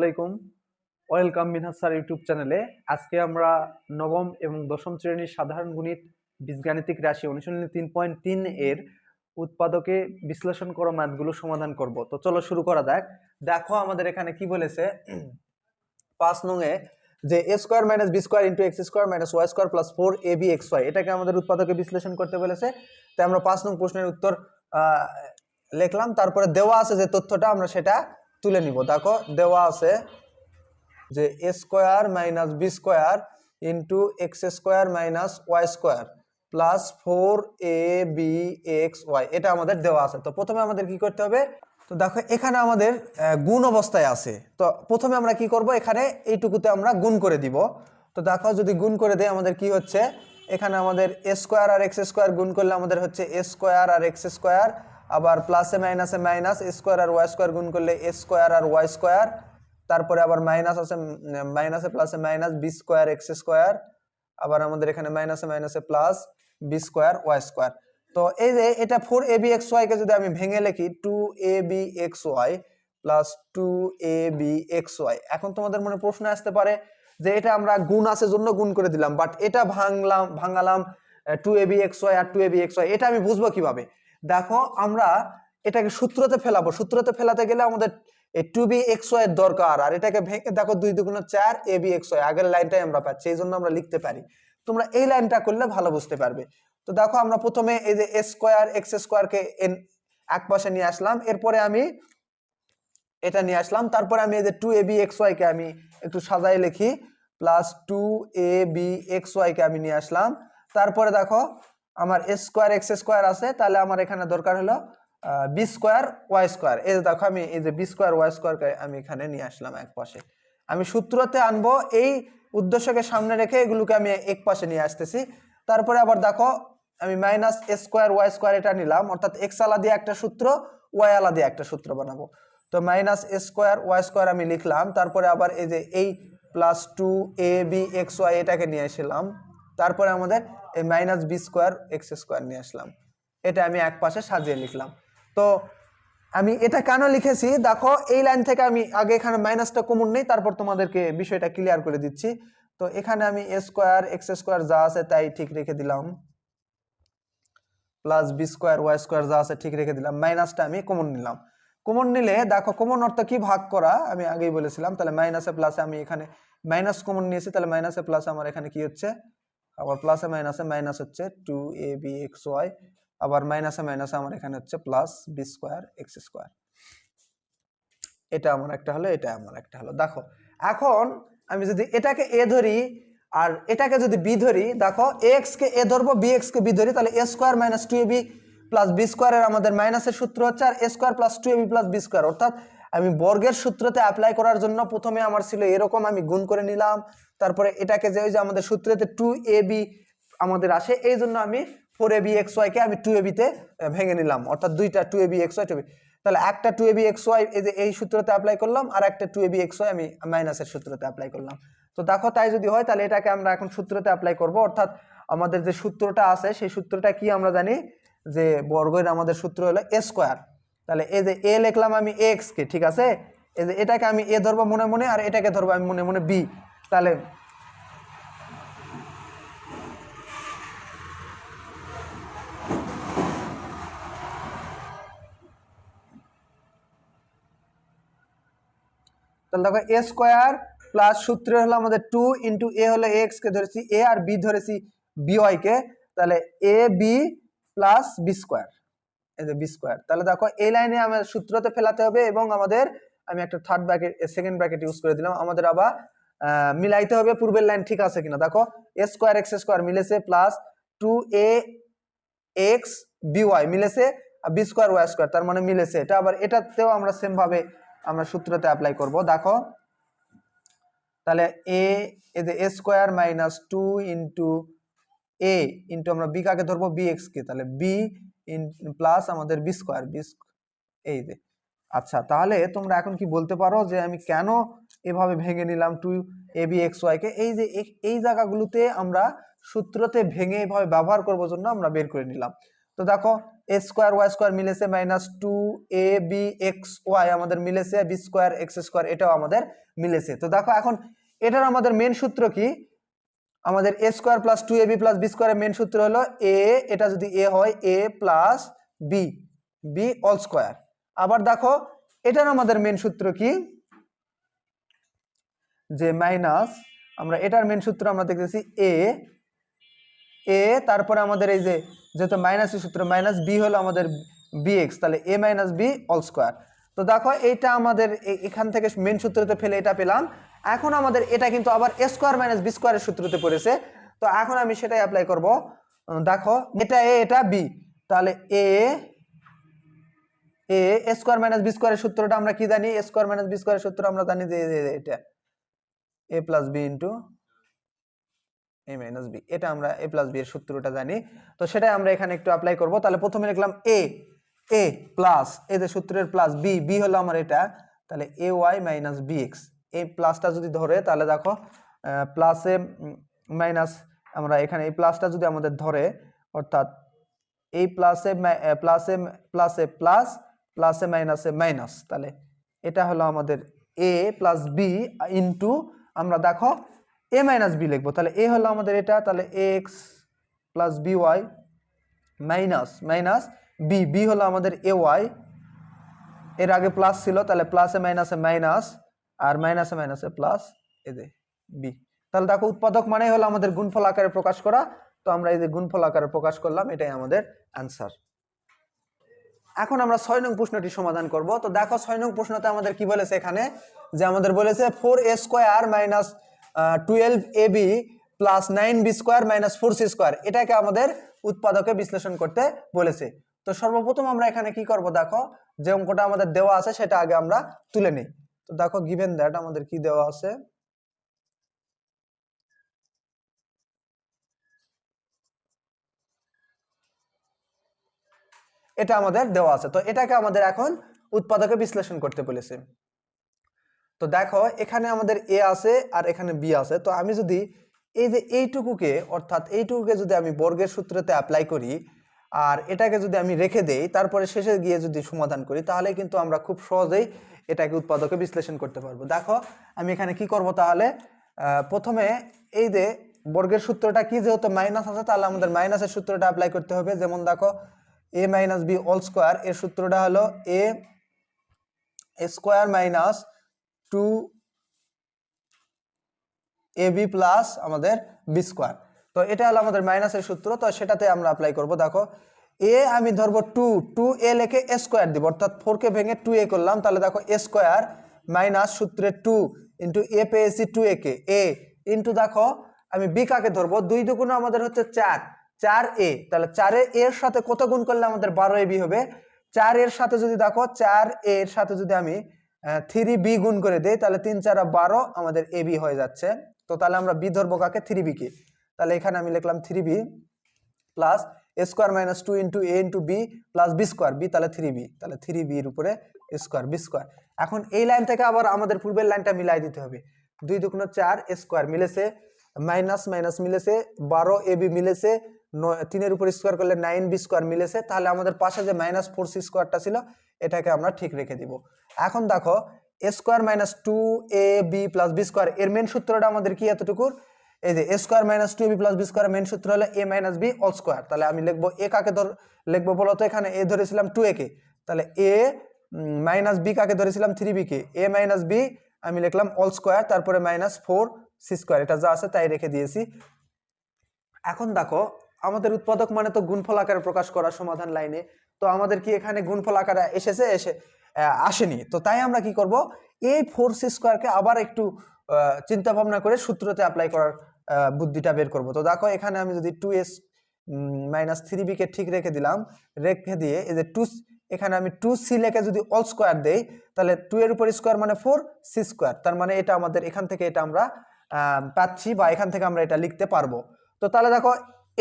আলাইকুম। Welcome Minhas sir YouTube চ্যানেলে। আজকে আমরা নবম এবং দশম শ্রেণির সাধারণ গণিত, বীজগাণিতিক রাশি অনুশীলনী তিন পয়েন্ট তিন এর উৎপাদকে বিশ্লেষণ করা ম্যাথগুলো সমাধান করব। তো চলো শুরু করা যাক। দেখো আমাদের এখানে কি বলেছে। পাঁচ নংয়ে যে A square minus B square into X square minus Y square plus four A B X Y এটাকে আমাদের উৎপাদকে বিশ্লেষণ করতে বলেছে। তাই আমরা পাঁচ নং প্রশ্নের উত্তর লিখলাম। তারপরে দেওয়া আছে যে তথ্যটা, আমরা সেটা তুলে নিব। দেখো, দেওয়া আছে যে A square minus B square into X square minus Y square plus four A B X Y এটা আমাদের দেওয়া আছে। তো প্রথমে আমাদের কি করতে হবে? তো দেখো, এখানে আমাদের গুণ অবস্থায় আছে। তো প্রথমে আমরা কি করব? এখানে এইটুকুতে আমরা গুণ করে দিব। তো দেখো, যদি গুণ করে দেয় আমাদের কি হচ্ছে? এখানে আমাদের এ স্কোয়ার আর এক্স স্কোয়ার গুণ করলে আমাদের হচ্ছে এ স্কোয়ার আর এক্স স্কোয়ার আবার প্লাসে মাইনাসে মাইনাস স্কোয়ার আর ওয়াই স্কোয়ার গুণ করলে এ স্কোয়ার আর ওয়াই স্কোয়ার তারপরে আবার মাইনাস আছে মাইনাসে প্লাসে minus B square X square আবার আমাদের এখানে মাইনাসে মাইনাসে plus B square Y square তো এই যে এটা ফোর এ বি এক্স ওয়াইকে যদি আমি ভেঙে লিখি two A B X Y plus two A B X Y এখন তোমাদের মনে প্রশ্ন আসতে পারে যে এটা আমরা গুণ আছে জন্য গুণ করে দিলাম বাট এটা ভাঙলাম, ভাঙালাম two A B X Y R two A B X Y এটা আমি বুঝব কীভাবে? দেখো আমরা এটাকে সূত্রতে ফেলাবো। সূত্রতে ফেলাতে গেলে আমাদের টু বি এক্স ওয়াই এর দরকার। আর এটাকে ভেঙে, দেখো দুই দুগুণ চার এ বি এক্স ওয়াই আগের লাইনটাই আমরা পাচ্ছি, এই জন্য আমরা লিখতে পারি। তোমরা এই লাইনটা করলে ভালো বুঝতে পারবে। তো দেখো আমরা প্রথমে এই যে এ স্কোয়ার এক্স স্কোয়ারকে এক পাশে নিয়ে আসলাম। এরপরে আমি এটা নিয়ে আসলাম। তারপরে আমি এই যে টু এ বি এক্স ওয়াইকে আমি একটু সাজাই লিখি plus two A B X ওয়াইকে আমি নিয়ে আসলাম। তারপরে দেখো আমার এ স্কোয়ার এক্স স্কোয়ার আছে, তাহলে আমার এখানে দরকার হলো বি স্কোয়ার ওয়াই স্কোয়ার এই যে দেখো আমি, এই যে বি স্কোয়ার ওয়াই স্কোয়ারকে আমি এখানে নিয়ে আসলাম এক পাশে। আমি সূত্রতে আনব, এই উদ্দেশ্যকে সামনে রেখে এগুলোকে আমি এক পাশে নিয়ে আসতেছি। তারপরে আবার দেখো, আমি minus A square Y square এটা নিলাম, অর্থাৎ এক্স আলাদা একটা সূত্র ওয়াই আলাদা একটা সূত্র বানাবো। তো minus A square Y square আমি লিখলাম, তারপরে আবার এই যে এই plus two A B X Y এটাকে নিয়ে আসলাম। তারপরে আমাদের এই minus B square X square নিয়ে আসলাম। এটা আমি এক পাশে সাজিয়ে লিখলাম। তো আমি এটা কেন লিখেছি? দেখো, এই লাইন থেকে আমি আগে এখানে মাইনাসটা কমন নেই, তারপর তোমাদেরকে বিষয়টা ক্লিয়ার করে দিচ্ছি। তো এখানে আমি এ স্কোয়ার এক্স স্কোয়ার যা আছে তাই ঠিক রেখে দিলাম। Plus B square Y square যা আছে ঠিক রেখে দিলাম। মাইনাসটা আমি কমন নিলাম। কমন নিলে, দেখো, কমন অর্থ কি ভাগ করা? আমি আগেই বলেছিলাম, তাহলে মাইনাসে প্লাসে আমি এখানে মাইনাস কমন নিয়েছি, তাহলে মাইনাসে প্লাসে আমার এখানে কি হচ্ছে? আবার প্লাসে মাইনাসে মাইনাস হচ্ছে two A B X Y আবার মাইনাসে মাইনাসে আমার এখানে হচ্ছে plus B square X square এটা আমার একটা হলো, এটা আমার একটা হলো। দেখো, এখন আমি যদি এটাকে এ ধরি আর এটাকে যদি বি ধরি, দেখো এক্স কে এ ধরবো বি এক্স কে বি ধরি, তাহলে A square minus two A B plus B স্কোয়ারের আমাদের মাইনাসের সূত্র হচ্ছে আর A square plus two A B plus B square অর্থাৎ আমি বর্গের সূত্রতে অ্যাপ্লাই করার জন্য প্রথমে আমার ছিল এরকম, আমি গুণ করে নিলাম। তারপরে এটাকে যে ওই যে আমাদের সূত্রতে টু এ বি আমাদের আসে, এই জন্য আমি ফোর এ বি এক্স ওয়াইকে আমি টু এ বিতে ভেঙে নিলাম। অর্থাৎ দুইটা two A B X Y two B তাহলে একটা two A B X Y এই যে এই সূত্রতে অ্যাপ্লাই করলাম, আর একটা two A B X Y আমি মাইনাসের সূত্রতে অ্যাপ্লাই করলাম। তো দেখো, তাই যদি হয়, তাহলে এটাকে আমরা এখন সূত্রতে অ্যাপ্লাই করব। অর্থাৎ আমাদের যে সূত্রটা আছে, সেই সূত্রটা কি আমরা জানি? যে বর্গের আমাদের সূত্র হলো এ স্কোয়ার তাহলে এই যে এ লিখলাম আমি এক্স কে, ঠিক আছে? এই যে এটাকে আমি এ ধরবো মনে মনে, আর এটাকে ধরবো আমি মনে মনে বি তাহলে তাহলে দেখো এ স্কোয়ার প্লাস সূত্র হলো আমাদের টু ইন্টু এ হলো এক্স কে ধরেছি এ আর বি ধরেছি বি ওয়াই কে। তাহলে A B plus B square এই বি স্কোয়ার তাহলে দেখো, এই লাইনে আমার সূত্রতে ফেলাতে হবে এবং আমাদের, আমি একটা third bracket second bracket use করে দিলাম। আমাদের আবার মিলাইতে হবে, পূর্বের লাইন ঠিক আছে কিনা? দেখো এ স্কোয়ার এক্স স্কোয়ার মিলেছে plus two A X B Y মিলেছে বি স্কোয়ার ওয়াই স্কোয়ার তার মানে মিলেছে এটা। আবার এটাতেও আমরা সেম ভাবে আমরা সূত্রতে অ্যাপ্লাই করব। দেখো, তাহলে এ এই যে A square minus two into A into আমরা বি কাকে ধরবো? বি এক্স কে। তাহলে বি ইন প্লাস আমাদের বি স্কোয়ার বি এই যে। আচ্ছা তাহলে তোমরা এখন কি বলতে পারো যে আমি কেন এভাবে ভেঙে নিলাম two A B X Y কে? এই যে, এই জায়গাগুলোতে আমরা সূত্রতে ভেঙে এভাবে ব্যবহার করব জন্য আমরা বের করে নিলাম। তো দেখো এ স্কোয়ার ওয়াই স্কোয়ার মিলেছে minus two A B X Y আমাদের মিলেছে বি স্কোয়ার এক্স স্কোয়ার এটাও আমাদের মিলেছে। তো দেখো এখন, এটার আমাদের মেন সূত্র কি? আমাদের A square plus two A B plus B স্কোয়ারের মেন সূত্র হলো এ এটা যদি এ হয় A plus B B all square আবার দেখো, এটার আমাদের মেন সূত্র কি? যে মাইনাস আমরা এটার মেন সূত্র আমরা দেখতেছি এ এ তারপরে আমাদের এই যে, যেহেতু মাইনাসের সূত্র মাইনাস বি হলো আমাদের বি এক্স তাহলে A minus B all square তো দেখো, এইটা আমাদের এখান থেকে মেন সূত্রতে ফেলে এটা পেলাম। এখন আমাদের এটা কিন্তু আবার এ স্কোয়ার মাইনাস বি স্কোয়ারের সূত্রতে পড়েছে। তো এখন আমি সেটাই অ্যাপ্লাই করব। দেখো, এটা এ এটা বি তাহলে A A square minus B স্কোয়ারের সূত্রটা আমরা কি জানি? স্কোয়ার মাইনাস বি স্কোয়ারের সূত্র আমরা জানি যে এটা। A plus B into A minus B এটা আমরা এ প্লাস বি এর সূত্রটা জানি। তো সেটাই আমরা এখানে একটু অ্যাপ্লাই করব। তাহলে প্রথমে লিখলাম এ এ প্লাস যে সূত্রের প্লাস বি বি হলো আমার এটা। তাহলে A Y minus B X এই প্লাসটা যদি ধরে, তাহলে দেখো প্লাসে মাইনাস আমরা এখানে এই প্লাসটা যদি আমাদের ধরে, অর্থাৎ এই প্লাসে প্লাসে প্লাসে প্লাস, প্লাসে মাইনাসে মাইনাস, তাহলে এটা হলো আমাদের এ প্লাস বি ইন্টু আমরা দেখো এ মাইনাস বি লিখব। তাহলে এ হলো আমাদের এটা, তাহলে X plus B Y minus minus B B হলো আমাদের এ ওয়াই এর আগে প্লাস ছিল, তাহলে প্লাসে মাইনাসে মাইনাস আর মাইনাসে মাইনাসে প্লাস এ যে বি তাহলে দেখো উৎপাদক মানে হলো আমাদের গুণফল আকারে প্রকাশ করা। তো আমরা এই যে গুণফল আকারে প্রকাশ করলাম, এটাই আমাদের অ্যান্সার এখন আমরা ছয় নং প্রশ্নটি সমাধান করব। তো দেখো ছয় নং প্রশ্নতে আমাদের কি বলেছে এখানে? যে আমাদের বলেছে four A square minus twelve A B plus nine B square minus four C square এটাকে আমাদের উৎপাদকে বিশ্লেষণ করতে বলেছে। তো সর্বপ্রথম আমরা এখানে কি করব দেখো? যে অঙ্কটা আমাদের দেওয়া আছে, সেটা আগে আমরা তুলে নিই। তো দেখো গিভেন দ্যাট আমাদের কি দেওয়া আছে? এটা আমাদের দেওয়া আছে। তো এটাকে আমাদের এখন উৎপাদকে বিশ্লেষণ করতে বলেছে। তো দেখো, এখানে আমাদের এ আছে আর এখানে বি আছে। তো আমি যদি এই যে এইটুকুকে, অর্থাৎ এইটুকুকে যদি আমি বর্গের সূত্রতে অ্যাপ্লাই করি আর এটাকে যদি আমি রেখে দেই, তারপরে শেষে গিয়ে যদি সমাধান করি, তাহলে কিন্তু আমরা খুব সহজেই এটাকে উৎপাদকে বিশ্লেষণ করতে পারব। দেখো, আমি এখানে কি করব তাহলে? প্রথমে এই যে বর্গের সূত্রটা কি যেহেতু মাইনাস আছে, তাহলে আমাদের মাইনাসের সূত্রটা অ্যাপ্লাই করতে হবে। যেমন দেখো A minus B all square এর সূত্রটা হলো A square minus two A B plus আমাদের বি স্কোয়ার তো এটা হলো আমাদের মাইনাসের সূত্র, তো সেটাতে আমরা অ্যাপ্লাই করব। দেখো, এ আমি ধরবো টু টু এ লেখে এ স্কোয়ার দিব, অর্থাৎ ফোরকে ভেঙে টু এ করলাম, তাহলে দেখো এ স্কোয়ার মাইনাস সূত্রে টু ইন্টু এ পেয়েছি টু এ কে এ ইন্টু দেখো, আমি বি কাকে ধরবো? দুই দুগুণ আমাদের হচ্ছে চার চার এ তাহলে চারে এর সাথে কত গুণ করলে আমাদের বারো এ বি হবে? চার এর সাথে যদি দেখো, চার এর সাথে যদি আমি থ্রি বি গুণ করে দেই, তাহলে তিন চারা বারো আমাদের এ বি হয়ে যাচ্ছে। তো তাহলে আমরা বি ধরবো কাকে? থ্রি বি কে। তাহলে এখানে আমি লিখলাম three B plus A square minus two into A into B plus B square B তাহলে থ্রি বি তাহলে থ্রি বির উপরে স্কোয়ার বি স্কোয়ার এখন এই লাইন থেকে আবার আমাদের পূর্বের লাইনটা মিলাই দিতে হবে। দুই দুগুণ চার স্কোয়ার মিলেছে মাইনাস মাইনাস মিলেছে, বারো এ বি মিলেছে তিনের উপর স্কোয়ার করলে নাইন বি স্কোয়ার মিলেছে, তাহলে আমাদের পাশে যে মাইনাস ফোর সি স্কোয়ারটা ছিল, এটাকে আমরা ঠিক রেখে দিব। এখন দেখো A square minus two A B plus B square এর মেন সূত্রটা আমাদের কি এতটুকুর? এই যে A square minus two B plus B square main সূত্র হলো A minus B all square তাহলে আমি লিখব এ কাকে ধর লিখব বলতো এখানে? এ ধরেছিলাম টু এ কে। তাহলে এ মাইনাস বি কাকে ধরেছিলাম? থ্রি বি কে। এ মাইনাস বি আমি লিখলাম অল স্কোয়ার তারপরে মাইনাস ফোর সি স্কোয়ার এটা যা আছে তাই রেখে দিয়েছি। এখন দেখো, আমাদের উৎপাদক মানে তো গুণফল আকারে প্রকাশ করা সমাধান লাইনে। তো আমাদের কি এখানে গুণফল আকারে এসেছে? এসে আসেনি। তো তাই আমরা কি করব? এই ফোর সি স্কোয়ারকে আবার একটু চিন্তা ভাবনা করে সূত্রতে অ্যাপ্লাই করার বুদ্ধিটা বের করব। তো দেখো, এখানে আমি যদি টু এস মাইনাস থ্রি বিকে ঠিক রেখে দিলাম, রেখে দিয়ে এই যে টু এখানে আমি টু সি লেখে যদি অল স্কোয়ার দেই, তাহলে টু এর উপর স্কোয়ার মানে ফোর সি স্কোয়ার তার মানে এটা আমাদের, এখান থেকে এটা আমরা পাচ্ছি বা এখান থেকে আমরা এটা লিখতে পারব। তো তাহলে দেখো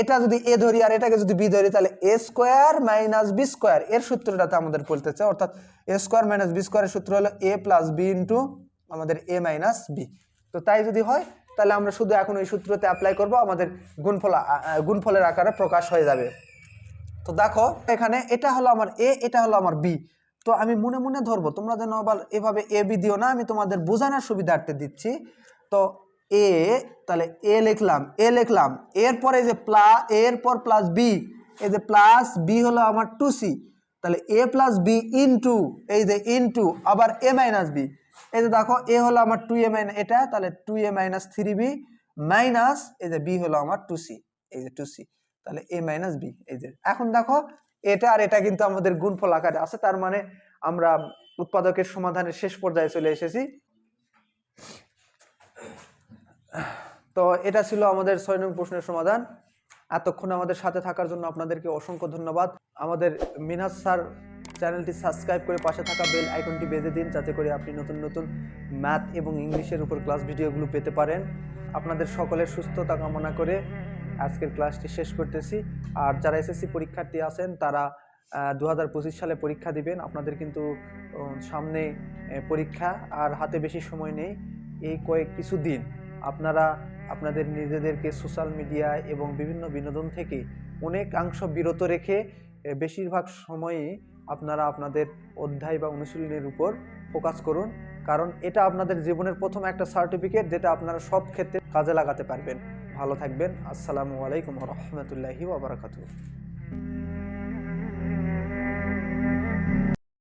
এটা যদি এ ধরি আর এটাকে যদি বি ধরি, তাহলে A square minus B square. এর সূত্রটাতে আমাদের বলতেছে, অর্থাৎ এ স্কোয়ার মাইনাস বি স্কোয়ারের সূত্র হলো এ প্লাস বি ইন্টু আমাদের এ মাইনাস বি। তো তাই যদি হয়, তাহলে আমরা শুধু এখন ওই সূত্রতে অ্যাপ্লাই করব, আমাদের গুণফল গুণফলের আকারে প্রকাশ হয়ে যাবে। তো দেখো, এখানে এটা হলো আমার এ, এটা হলো আমার বি। তো আমি মনে মনে ধরবো, তোমরা যেন আবার এভাবে এ বি দিও না, আমি তোমাদের বোঝানোর সুবিধার্থে দিচ্ছি। তো এ তাহলে এ লিখলাম এ লিখলাম। এরপরে এই যে প্লা এর পর প্লাস বি এই যে প্লাস বি হলো আমার টু সি তাহলে এ প্লাস বি ইনটু এই যে ইনটু আবার এ মাইনাস বি এই যে দেখো এ হলো আমার টু এ মাইনাস এটা তাহলে two A minus three B minus এই যে বি হলো আমার টু সি এই যে টু সি তাহলে এ মাইনাস বি এই যে। এখন দেখো, এটা আর এটা কিন্তু আমাদের গুণফল আকারে আছে, তার মানে আমরা উৎপাদকের সমাধানের শেষ পর্যায়ে চলে এসেছি। তো এটা ছিল আমাদের ছয় নং প্রশ্নের সমাধান। এতক্ষণ আমাদের সাথে থাকার জন্য আপনাদেরকে অসংখ্য ধন্যবাদ। আমাদের মিনাজ স্যার চ্যানেলটি সাবস্ক্রাইব করে পাশে থাকা বেল আইকনটি বেঁধে দিন, যাতে করে আপনি নতুন নতুন ম্যাথ এবং ইংলিশের উপর ক্লাস ভিডিওগুলো পেতে পারেন। আপনাদের সকলের সুস্থতা কামনা করে আজকের ক্লাসটি শেষ করতেছি। আর যারা এসএসসি পরীক্ষার্থী আছেন, তারা দু হাজার পঁচিশ সালে পরীক্ষা দিবেন। আপনাদের কিন্তু সামনে পরীক্ষা, আর হাতে বেশি সময় নেই। এই কয়েক কিছু দিন। আপনারা আপনাদের নিজেদেরকে সোশ্যাল মিডিয়ায় এবং বিভিন্ন বিনোদন থেকে অনেকাংশ বিরত রেখে বেশিরভাগ সময়ই আপনারা আপনাদের অধ্যায় বা অনুশীলনের উপর ফোকাস করুন। কারণ এটা আপনাদের জীবনের প্রথম একটা সার্টিফিকেট যেটা আপনারা সব ক্ষেত্রে কাজে লাগাতে পারবেন। ভালো থাকবেন। আসসালামু আলাইকুম রহমতুল্লাহি ওবরাকাতুহ